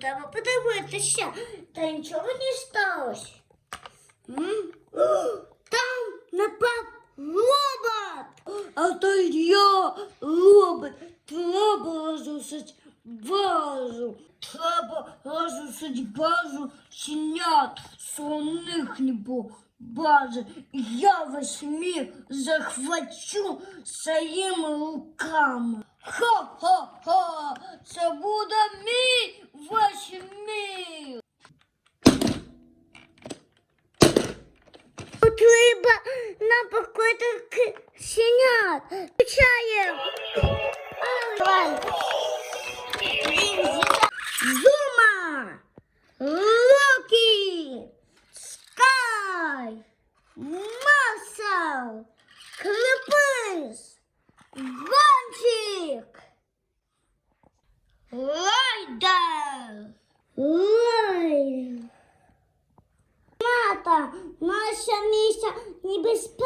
треба подивитися. Та нічого не сталося. Там напав робот. А то я робот. Треба розрушити базу. Треба розрушити базу щенят. Що у них не було бази. Я возьмі захвачу своїми руками. Ха-ха-ха! Це буде мій восьмір. Треба нам покоїти щенят. Включаємо.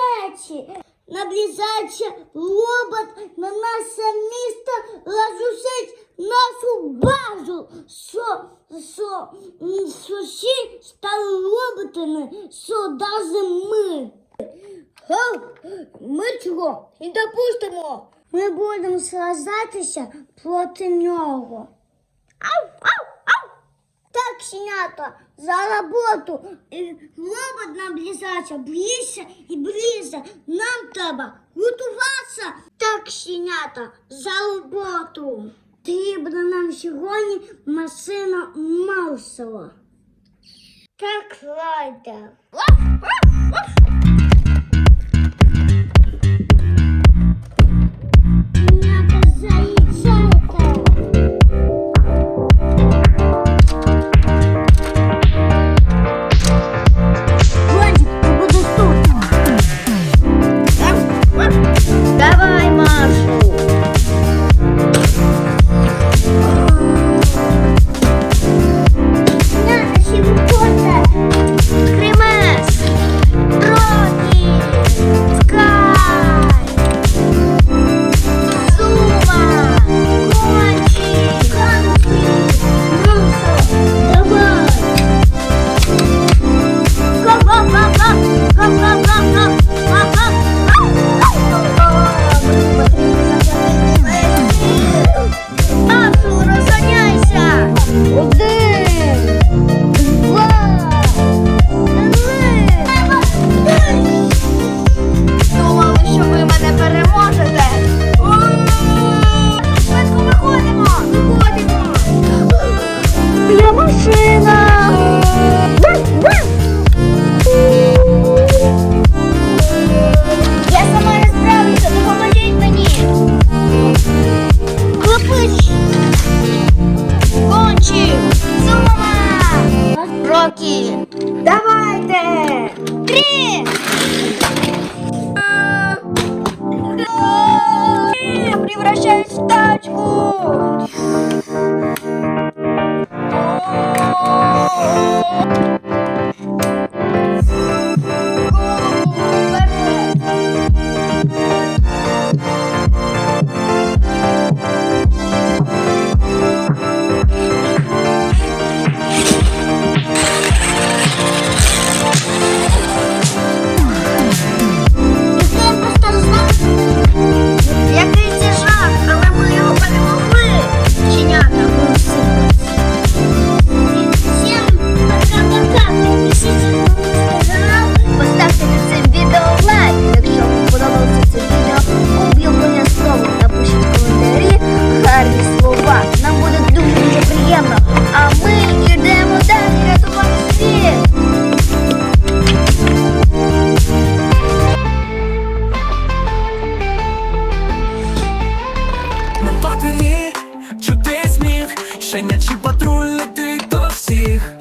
Небезпечі. Наближається робот на наше місто розрушить нашу базу. Що, що, що всі стали роботами, що даже ми. Гав, ми цього не допустимо. Ми будемо сражатися проти нього. Ау, ау, ау! Так, щенята, за роботу. І Робот наближається ближче і ближче. Нам треба готуватися. Так, щенята, за роботу. Треба нам сьогодні машина Маусова. Так, Лайдер. Я машина! Я сміх, щенячий патруль летить до всіх.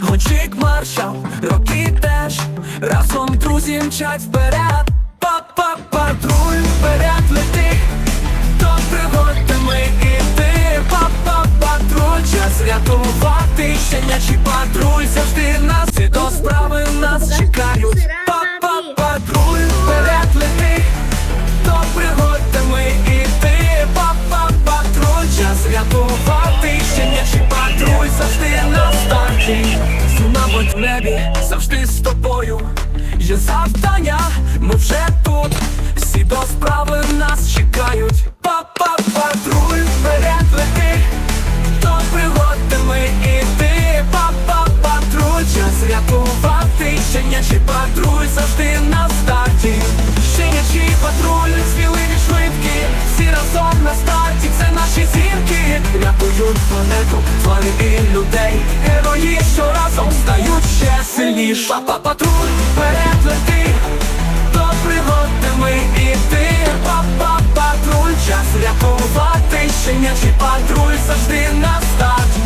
Гонщик маршал, роки теж, разом друзі мчать вперед. Папа патруль вперед летить, небі, завжди з тобою. Є завдання, ми вже тут, всі до справи нас чекають. Папа, патруль, вперед лети, до пригоди ми іти. Папа, патруль, час рятувати, щенячий патруль завжди на старті. Щенячий патруль, сміливі швидкі, всі разом на старті, це наші зірки. Рятують планету, тварин і людей. Разом стають ще сильніш. Папа, патруль, вперед лети, до пригоди ми і ти Папа, патруль, час рятувати, щенячий патруль завжди на старті.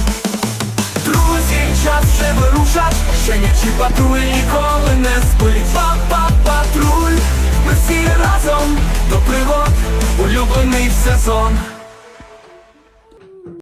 Друзі, час вже вирушать, щенячий патруль ніколи